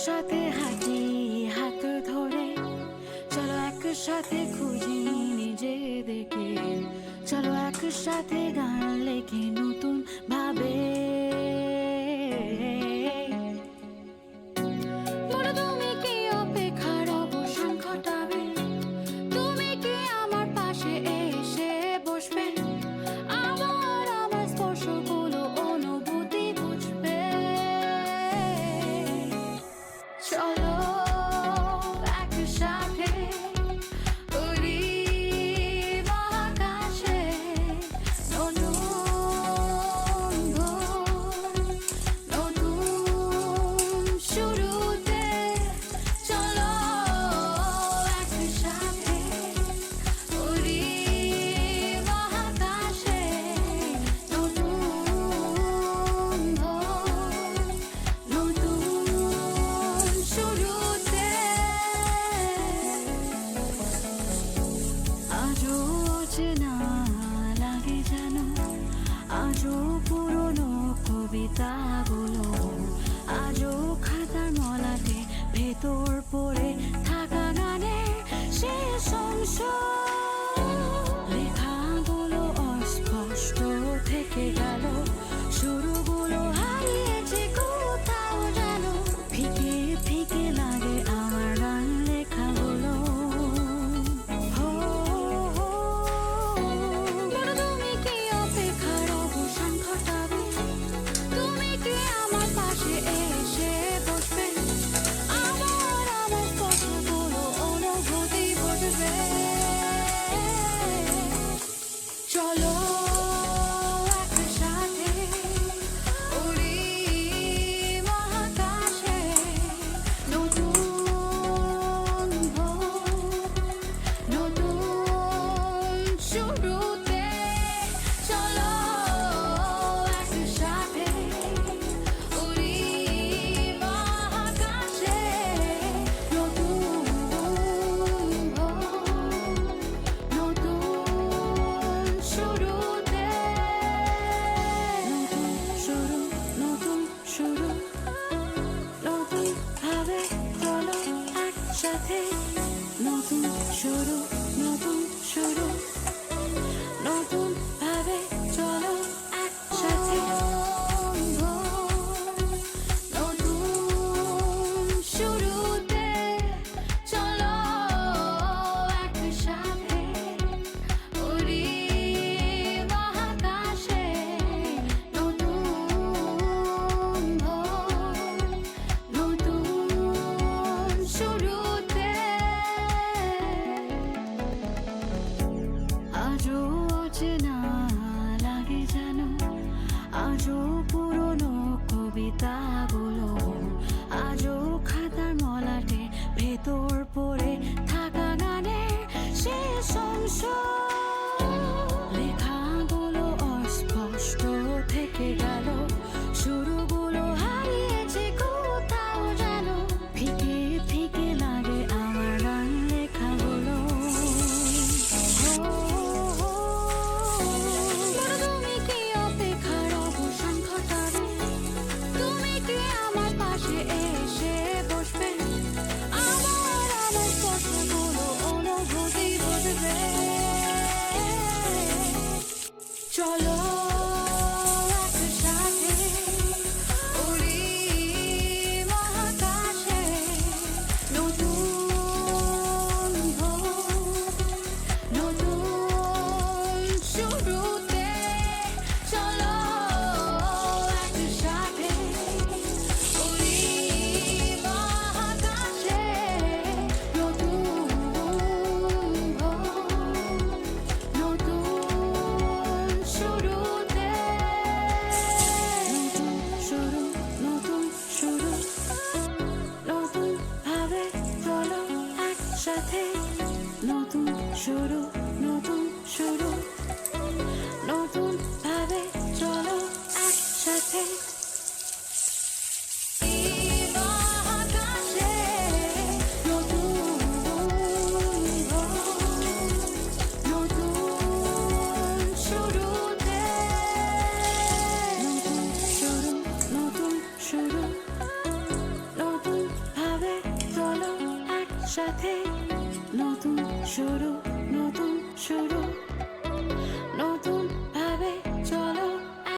একসাথে হাঁটি হাত ধরে। চলো একসাথে খুঁজি দেখে চলো একসাথে গান লেখে শুরুতে চলো নতুন নতুন শুরুতে। নতুন শুরু নতুন শুরু নতুন চলো নতুন শুরু। 双手。সাথে নতুন শুরু একসাথে নতুন শুরু নতুন শুরু।